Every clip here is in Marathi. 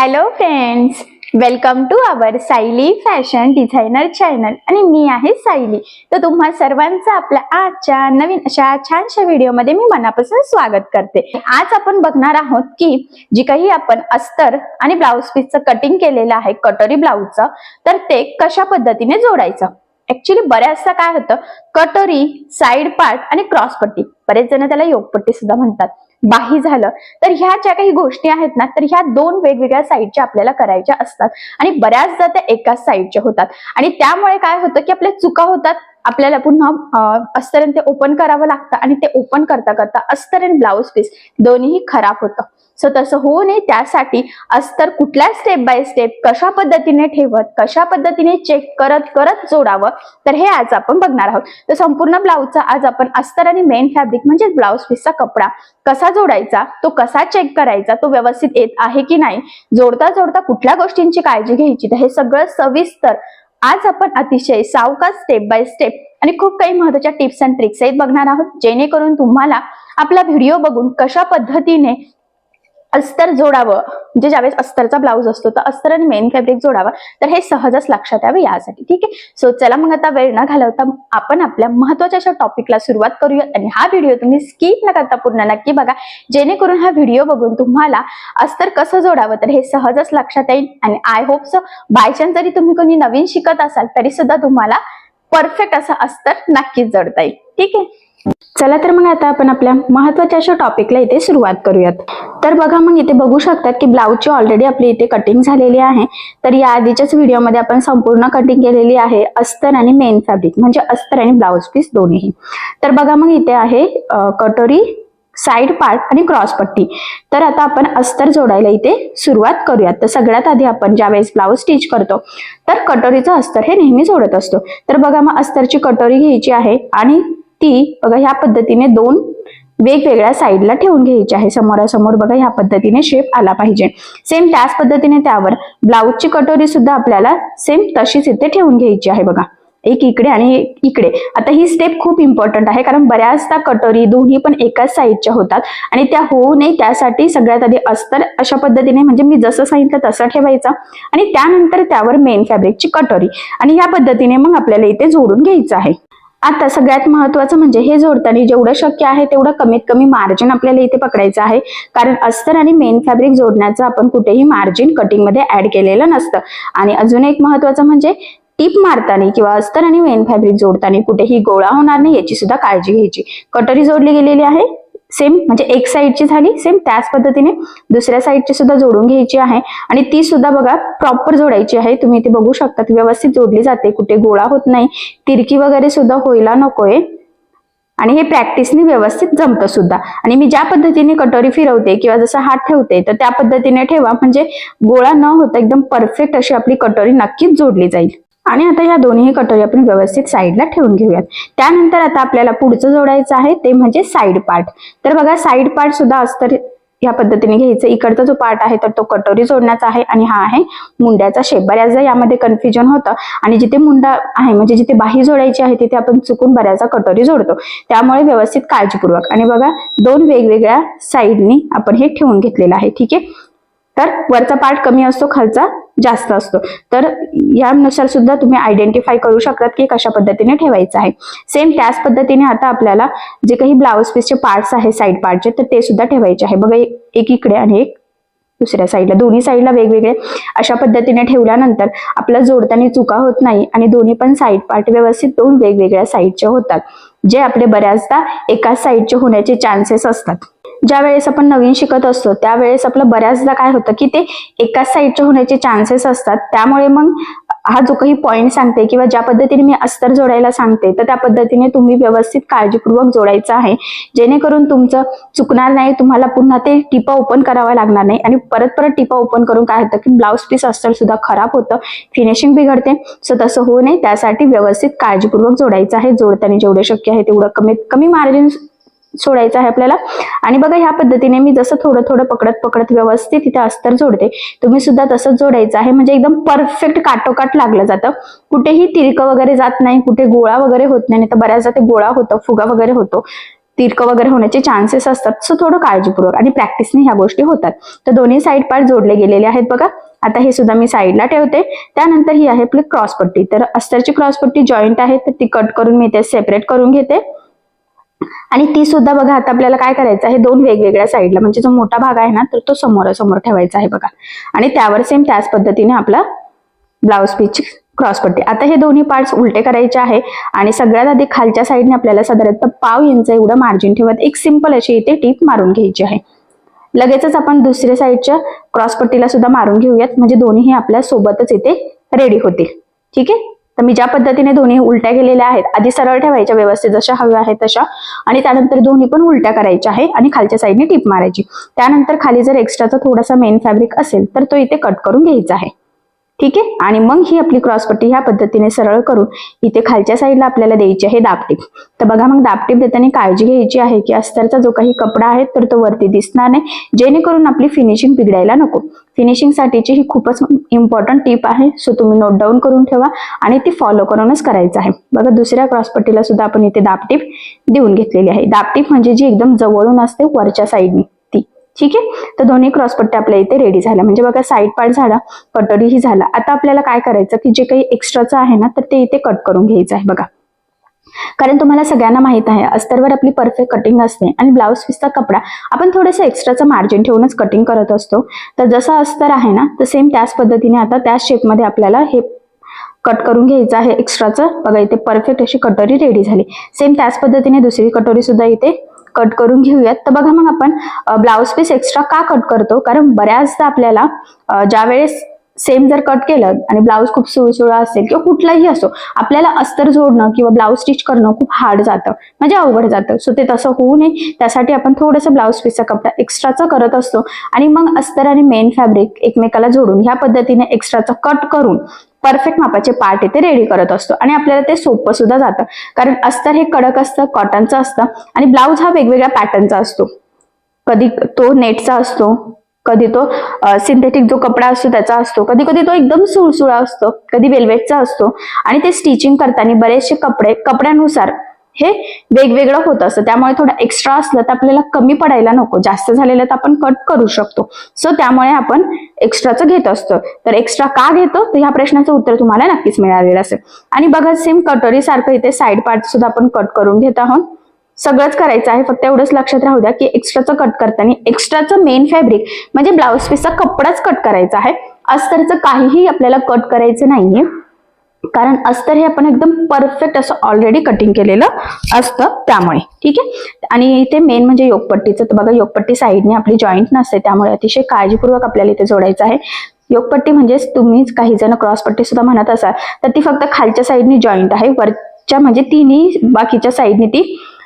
Hello friends welcome to our Sayali fashion designer channel आणि मी आहे सायली तर तुम्हा सर्वांचं आपल्या आजच्या नवीन अशा छानशा व्हिडिओमध्ये मी मनापासून स्वागत करते. आज आपण बघणार आहोत की जी काही आपण अस्तर आणि ब्लाऊज पीसचं कटिंग केलेलं आहे कटोरी ब्लाऊजचं तर ते कशा पद्धतीने जोडायचं? ऍक्च्युली बऱ्याचदा काय होतं कटोरी साइड पार्ट आणि क्रॉस पट्टी. बरेच जण त्याला योगपट्टी सुद्धा म्हणतात. बाही झालं तर ह्या ज्या काही गोष्टी आहेत ना तर ह्या दोन वेगवेगळ्या साईडच्या आपल्याला करायच्या असतात. आणि बऱ्याचदा त्या एकाच साईडच्या होतात. आणि त्यामुळे काय होतं की आपल्या चुका होतात आपल्याला पुन्हा अस्तरण अस्तर आणि ते ओपन करावं लागतं आणि ते ओपन करता करता अस्तर आणि ब्लाऊज पीस दोन्हीही खराब होतं. सो तसं होऊ नये त्यासाठी अस्तर कुठल्या स्टेप बाय स्टेप कशा पद्धतीने ठेवत कशा पद्धतीने चेक करत करत जोडावं तर हे आज आपण बघणार आहोत. तर संपूर्ण ब्लाऊजचा आज आपण अस्तर आणि मेन फॅब्रिक म्हणजे ब्लाऊज पीसचा कपडा कसा जोडायचा तो कसा चेक करायचा तो व्यवस्थित येत आहे की नाही जोडता जोडता कुठल्या गोष्टींची काळजी घ्यायची तर हे सगळं सविस्तर आज आपण अतिशय सावकाश स्टेप बाय स्टेप आणि खूप काही महत्त्वाच्या टिप्स अँड ट्रिक्स आहेत बघणार आहोत. जेणेकरून तुम्हाला आपला व्हिडिओ बघून कशा पद्धतीने अस्तर जोडावं म्हणजे ज्यावेळेस अस्तरचा ब्लाऊज असतो तर अस्तर आणि मेन फॅब्रिक जोडावं तर हे सहजच लक्षात यावं यासाठी ठीक आहे? सो चला मग आता वेळ न घालवता आपण आपल्या महत्त्वाच्या अशा टॉपिकला सुरुवात करूया. आणि हा व्हिडिओ तुम्ही स्किप न करता पूर्ण नक्की बघा. जेणेकरून हा व्हिडिओ बघून तुम्हाला अस्तर कसं जोडावं तर हे सहजच लक्षात येईल. आणि I hope so by chance जरी तुम्ही कोणी नवीन शिकत असाल तरी सुद्धा तुम्हाला परफेक्ट असं अस्तर नक्कीच जोडता येईल. ठीक आहे? चला तर मग आता आपण आपल्या महत्त्वाच्या अशा टॉपिकला इथे सुरुवात करूयात. तर बघा मग इथे बघू शकतात की ब्लाऊजची ऑलरेडी आपली इथे कटिंग झालेली आहे. तर या आधीच्याच व्हिडिओमध्ये आपण संपूर्ण कटिंग केलेली आहे अस्तर आणि मेन फॅब्रिक म्हणजे अस्तर आणि ब्लाऊज पीस दोन्ही तर बघा मग इथे आहे कटोरी साइड पार्ट आणि क्रॉस पट्टी. तर आता आपण अस्तर जोडायला इथे सुरुवात करूयात. तर सगळ्यात आधी आपण ज्यावेळेस ब्लाऊज स्टिच करतो तर कटोरीचं अस्तर हे नेहमी जोडत असतो. तर बघा मग अस्तरची कटोरी घ्यायची आहे आणि ती बघा ह्या पद्धतीने दोन वेगवेगळ्या साईडला ठेवून घ्यायची आहे. समोरासमोर बघा ह्या पद्धतीने शेप आला पाहिजे. सेम त्याच पद्धतीने त्यावर ब्लाऊजची कटोरी सुद्धा आपल्याला सेम तशीच इथे ठेवून घ्यायची आहे बघा. एक इकडे आणि इकडे. आता ही स्टेप खूप इम्पॉर्टंट आहे कारण बऱ्याचदा कटोरी दोन्ही पण एकाच साईडच्या होतात आणि त्या होऊ नये त्यासाठी सगळ्यात आधी अस्तर अशा पद्धतीने म्हणजे मी जसं सांगितलं तसं ठेवायचं आणि त्यानंतर त्यावर मेन फॅब्रिकची कटोरी. आणि ह्या पद्धतीने मग आपल्याला इथे जोडून घ्यायचं आहे. आता सगळ्यात महत्वाचं म्हणजे हे जोडताना जेवढं शक्य आहे तेवढं कमीत कमी मार्जिन आपल्याला इथे पकडायचं आहे. कारण अस्तर आणि मेन फॅब्रिक जोडण्याचं आपण कुठेही मार्जिन कटिंगमध्ये ऍड केलेलं नसतं. आणि अजून एक महत्वाचं म्हणजे टीप मारताना किंवा अस्तर आणि मेन फॅब्रिक जोडताना कुठेही गोळा होणार नाही याची सुद्धा काळजी घ्यायची. कटोरी जोडली गेलेली आहे. सेम म्हणजे एक साईडची झाली सेम त्याच पद्धतीने दुसऱ्या साईडची सुद्धा जोडून घ्यायची आहे. आणि ती सुद्धा बघा प्रॉपर जोडायची आहे. तुम्ही इथे बघू शकता व्यवस्थित जोडली जाते. कुठे गोळा होत नाही. तिरकी वगैरे सुद्धा होईला नकोय. आणि हे प्रॅक्टिसने व्यवस्थित जमतं सुद्धा. आणि मी ज्या पद्धतीने कटोरी फिरवते किंवा जसं हात ठेवते तर त्या पद्धतीने ठेवा. म्हणजे गोळा न होता एकदम परफेक्ट अशी आपली कटोरी नक्कीच जोडली जाईल. आणि आता या दोन्ही कटोरी आपण व्यवस्थित साईडला ठेवून घेऊयात. त्यानंतर आता आपल्याला पुढचं जोडायचं आहे ते म्हणजे साईड पार्ट तर बघा साईड पार्ट सुद्धा अस्तर या पद्धतीने घ्यायचं. इकडचा जो पार्ट आहे तर तो कटोरी जोडण्याचा आहे आणि हा आहे मुंड्याचा शेप बऱ्याचदा यामध्ये कन्फ्युजन होतं. आणि जिथे मुंडा आहे म्हणजे जिथे बाही जोडायची आहे तिथे आपण चुकून बऱ्याचदा कटोरी जोडतो. त्यामुळे व्यवस्थित काळजीपूर्वक. आणि बघा दोन वेगवेगळ्या साईडनी आपण हे ठेवून घेतलेलं आहे. ठीक आहे? तर वरचा पार्ट कमी असतो खालचा जास्त असतो. तर यानुसार सुद्धा तुम्ही आयडेंटिफाय करू शकतात की कशा पद्धतीने ठेवायचं आहे. सेम त्याच पद्धतीने आता आपल्याला जे काही ब्लाऊज पीसचे पार्ट्स आहे साईड पार्टचे तर ते सुद्धा ठेवायचे आहे. बघा एक एक इकडे आणि एक दुसऱ्या साईडला दोन्ही साईडला वेगवेगळे. अशा पद्धतीने ठेवल्यानंतर आपला जोडताना चुका होत नाही आणि दोन्ही पण साईड पार्ट व्यवस्थित दोन वेगवेगळ्या साईडचे होतात. जे आपले बऱ्याचदा एकाच साईडचे होण्याचे चान्सेस असतात. ज्या वेळेस आपण नवीन शिकत असतो त्यावेळेस आपलं बऱ्याचदा काय होतं की ते एकाच साईडचे होण्याचे चान्सेस असतात. त्यामुळे मग हा जो काही पॉईंट सांगते किंवा ज्या पद्धतीने मी अस्तर जोडायला सांगते तर त्या पद्धतीने तुम्ही व्यवस्थित काळजीपूर्वक जोडायचं आहे. जेणेकरून तुमचं चुकणार नाही तुम्हाला पुन्हा ते टिपा ओपन करावा लागणार नाही. आणि परत परत टिपा ओपन करून काय होतं की ब्लाऊज पीस अस्तर सुद्धा खराब होतं फिनिशिंग बिघडते. सो तसं होऊ नये त्यासाठी व्यवस्थित काळजीपूर्वक जोडायचं आहे. जोडताना जेवढे शक्य आहे तेवढं कमीत कमी मार्जिन सोडायचं आहे आपल्याला. आणि बघा ह्या पद्धतीने मी जसं थोडं थोडं पकडत पकडत व्यवस्थित इथे अस्तर जोडते. तुम्ही सुद्धा तसंच जोडायचं आहे. म्हणजे एकदम परफेक्ट काटोकाट लागलं जातं. कुठेही तिरकं वगैरे जात नाही. कुठे गोळा वगैरे होत नाही. तर बऱ्याचदा ते गोळा होतं फुगा वगैरे होतो. तिरकं वगैरे होण्याचे चान्सेस असतात. सो थोडं काळजीपूर्वक. आणि प्रॅक्टिसने ह्या गोष्टी होतात. तर दोन्ही साईड पार्ट जोडले गेलेले आहेत बघा. आता हे सुद्धा मी साईडला ठेवते. त्यानंतर ही आहे आपली क्रॉस पट्टी. तर अस्तरची क्रॉस पट्टी जॉईंट आहे. तर ती कट करून मी ते सेपरेट करून घेते. आणि ती सुद्धा बघा आता आपल्याला काय करायचं आहे? दोन वेगवेगळ्या साईडला म्हणजे जो मोठा भाग आहे ना तर तो समोरासमोर ठेवायचा आहे बघा. आणि त्यावर सेम त्याच पद्धतीने आपला ब्लाउज पीसची क्रॉस पट्टी. आता हे दोन्ही पार्ट्स उलटे करायचे आहे. आणि सगळ्यात आधी खालच्या साईडने आपल्याला साधारणतः पाव इंच एवढं मार्जिन ठेवत एक सिंपल अशी इथे टीप मारून घ्यायची आहे. लगेचच आपण दुसऱ्या साईडच्या क्रॉस पट्टीला सुद्धा मारून घेऊयात. म्हणजे दोन्ही आपल्या सोबतच इथे रेडी होतील. ठीक आहे? तर मी ज्या पद्धतीने दोन्ही उलट्या केलेल्या आहेत आधी सरळ ठेवायच्या व्यवस्थित जशा हव्या आहेत तशा. आणि त्यानंतर दोन्ही पण उलट्या करायच्या आहे आणि खालच्या साईडने टीप मारायची. त्यानंतर खाली जर एक्स्ट्राचा थोडासा मेन फॅब्रिक असेल तर तो इथे कट करून घ्यायचा आहे. ठीक आहे? आणि मग ही आपली क्रॉस पट्टी ह्या पद्धतीने सरळ करून इथे खालच्या साईडला आपल्याला द्यायची आहे दापटीप तर बघा मग दापटीप देताना काळजी घ्यायची आहे की अस्तरचा जो काही कपडा आहे तर तो वरती दिसणार नाही. जेणेकरून आपली फिनिशिंग बिघडायला नको. फिनिशिंगसाठीची ही खूपच इम्पॉर्टंट टीप आहे. सो तुम्ही नोट डाऊन करून ठेवा आणि ती फॉलो करूनच करायचं आहे. बघा दुसऱ्या क्रॉस पट्टीला सुद्धा आपण इथे दापटीप देऊन घेतलेली आहे. दापटीप म्हणजे जी एकदम जवळून असते वरच्या साईडनी ठीक आहे? तर दोन्ही क्रॉस आपल्या इथे रेडी झाल्या. म्हणजे बघा साईड पार्ट झाला कटोरीही झाला. आता आपल्याला काय करायचं की जे काही एक्स्ट्राचं आहे ना तर ते इथे कट करून घ्यायचं आहे बघा. कारण तुम्हाला सगळ्यांना माहीत आहे अस्तरवर आपली परफेक्ट कटिंग असते आणि ब्लाऊज पीसचा कपडा आपण थोडंसं एक्स्ट्राचं मार्जिन ठेवूनच कटिंग करत असतो. तर जसं अस्तर आहे ना तर सेम त्याच पद्धतीने आता त्याच शेपमध्ये आपल्याला हे कट करून घ्यायचं आहे एक्स्ट्राचं बघा इथे परफेक्ट अशी कटोरी रेडी झाली. सेम त्याच पद्धतीने दुसरी कटोरी सुद्धा इथे कट करून घेऊयात. तर बघा मग आपण ब्लाऊज पीस एक्स्ट्रा का कट करतो? कारण बऱ्याचदा आपल्याला ज्या ज्यावेळेस सेम जर कट केलं आणि ब्लाऊज खूप सुळसुळा असेल किंवा कुठलाही असो आपल्याला अस्तर जोडणं किंवा ब्लाऊज स्टिच करणं खूप हार्ड जातं. म्हणजे अवघड जातं. सो ते तसं होऊ नये. त्यासाठी आपण थोडंसं ब्लाऊज पीसचा कपडा एक्स्ट्राचा करत असतो. आणि मग अस्तर आणि मेन फॅब्रिक एकमेकाला जोडून ह्या पद्धतीने एक्स्ट्राचा कट करून परफेक्ट मापाचे पार्ट इथे रेडी करत असतो. आणि आपल्याला ते सोपं सुद्धा जातं. कारण अस्तर हे कडक असतं कॉटनचं असतं. आणि ब्लाऊज हा वेगवेगळ्या पॅटर्नचा असतो. कधी तो नेटचा असतो कधी तो सिंथेटिक जो कपडा असतो त्याचा असतो कधी कधी तो एकदम सुळसुळा असतो कधी वेल्वेटचा असतो आणि ते स्टिचिंग करताना बरेचसे कपडे कपड्यानुसार हे वेगवेगळं होत असतं. त्यामुळे थोडं एक्स्ट्रा असलं तर आपल्याला कमी पडायला नको. जास्त झालेलं तर आपण कट करू शकतो. सो त्यामुळे आपण एक्स्ट्राचं घेत असतो. तर एक्स्ट्रा का घेतो? तर ह्या प्रश्नाचं उत्तर तुम्हाला नक्कीच मिळालेलं असेल. आणि बघा सेम कटोरी सारखं इथे साईड पार्ट सुद्धा आपण कट करून घेत आहोत. सगळंच करायचं आहे. फक्त एवढंच लक्षात राहू द्या की एक्स्ट्राचं कट करताना एक्स्ट्राचं मेन फॅब्रिक म्हणजे ब्लाऊज पीसचा कपडाच कट करायचा आहे. अस्तरचं काहीही आपल्याला कट करायचं नाहीये. कारण अस्तर हे आपण एकदम परफेक्ट असं ऑलरेडी कटिंग केलेलं असतं त्यामुळे. ठीक आहे? आणि इथे मेन म्हणजे योगपट्टीचं. तर बघा योगपट्टी साईडने आपली जॉईंट नसते त्यामुळे अतिशय काळजीपूर्वक आपल्याला इथे जोडायचं आहे. योगपट्टी म्हणजेच तुम्हीच काही जण क्रॉसपट्टी सुद्धा म्हणत असाल तर ती फक्त खालच्या साईडने जॉईंट आहे. वरच्या म्हणजे तिन्ही बाकीच्या साईडने ती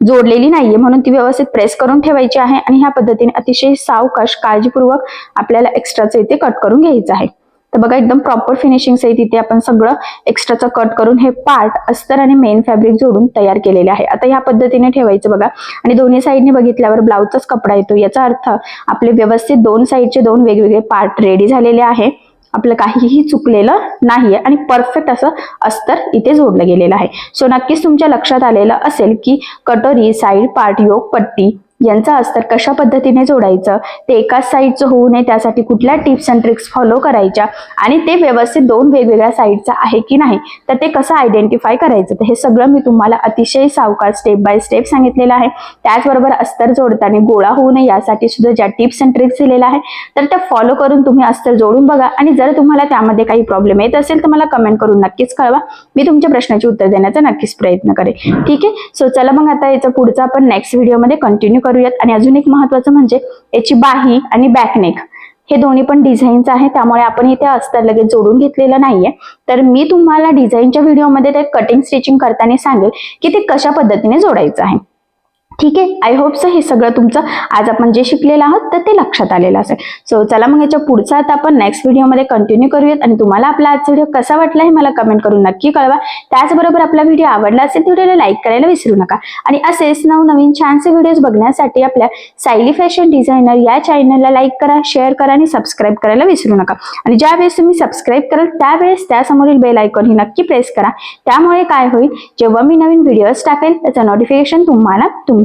जोडलेली नाहीये. म्हणून ती व्यवस्थित प्रेस करून ठेवायची आहे आणि ह्या पद्धतीने अतिशय सावकाश काळजीपूर्वक आपल्याला एक्स्ट्राचं इथे कट करून घ्यायचं आहे. तर बघा एकदम प्रॉपर फिनिशिंग सहित इथे आपण सगळं एक्स्ट्राचं कट करून हे पार्ट अस्तर आणि मेन फॅब्रिक जोडून तयार केलेले आहे. आता ह्या पद्धतीने ठेवायचं बघा. आणि दोन्ही साईडने बघितल्यावर ब्लाऊजचाच कपडा येतो. याचा अर्थ आपले व्यवस्थित दोन साईडचे दोन वेगवेगळे पार्ट रेडी झालेले आहे. आपलं काहीही चुकलेलं नाहीये आणि परफेक्ट असं अस्तर इथे जोडलं गेलेलं आहे. सो नक्कीच तुमच्या लक्षात आलेलं असेल की कटोरी साईड पार्ट योग पट्टी यांचा अस्तर कशा पद्धतीने जोडायचं ते एकाच साईडचं होऊ नये त्यासाठी कुठल्या टिप्स अँड ट्रिक्स फॉलो करायच्या आणि ते व्यवस्थित दोन वेगवेगळ्या साईडचं आहे की नाही तर ते कसं आयडेंटिफाय करायचं? तर हे सगळं मी तुम्हाला अतिशय सावकार स्टेप बाय स्टेप सांगितलेलं आहे. त्याचबरोबर अस्तर जोडताना गोळा होऊ नये यासाठी सुद्धा ज्या टिप्स अँड ट्रिक्स दिलेल्या आहे तर त्या फॉलो करून तुम्ही अस्तर जोडून बघा. आणि जर तुम्हाला त्यामध्ये काही प्रॉब्लेम येत असेल तर मला कमेंट करून नक्कीच कळवा. मी तुमच्या प्रश्नाची उत्तर देण्याचा नक्कीच प्रयत्न करेन. ठीक आहे? सो चला मग आता याचा पुढचा आपण नेक्स्ट व्हिडिओमध्ये कंटिन्यू करूयात. आणि अजून एक महत्वाचं म्हणजे याची बाही आणि बॅकनेक हे दोन्ही पण डिझाईनचं आहे त्यामुळे आपण इथे अस्तर लगेच जोडून घेतलेलं नाहीये. तर मी तुम्हाला डिझाईनच्या व्हिडिओमध्ये ते कटिंग स्टिचिंग करताना सांगेल की ते कशा पद्धतीने जोडायचं आहे. ठीक आहे? आय होप सो हे सगळं तुमचं आज आपण जे शिकलेलं आहोत तर ते लक्षात आलेलं असेल. सो चला मग याच्या पुढचा आता आपण नेक्स्ट व्हिडिओमध्ये कंटिन्यू करूयात. आणि तुम्हाला आपला आजचा व्हिडिओ कसा वाटला हे मला कमेंट करून नक्की कळवा. त्याचबरोबर आपला व्हिडिओ आवडला असेल तर व्हिडिओला लाईक करायला विसरू नका. आणि असेच नवनवीन छानसे व्हिडिओज बघण्यासाठी आपल्या सायली फॅशन डिझायनर या चॅनलला लाईक करा शेअर करा आणि सबस्क्राईब करायला विसरू नका. आणि ज्यावेळेस तुम्ही सबस्क्राईब कराल त्यावेळेस त्यासमोरील बेल आयकॉन ही नक्की प्रेस करा. त्यामुळे काय होईल? जेव्हा मी नवीन व्हिडिओज टाकेल त्याचं नोटिफिकेशन तुम्हाला तुम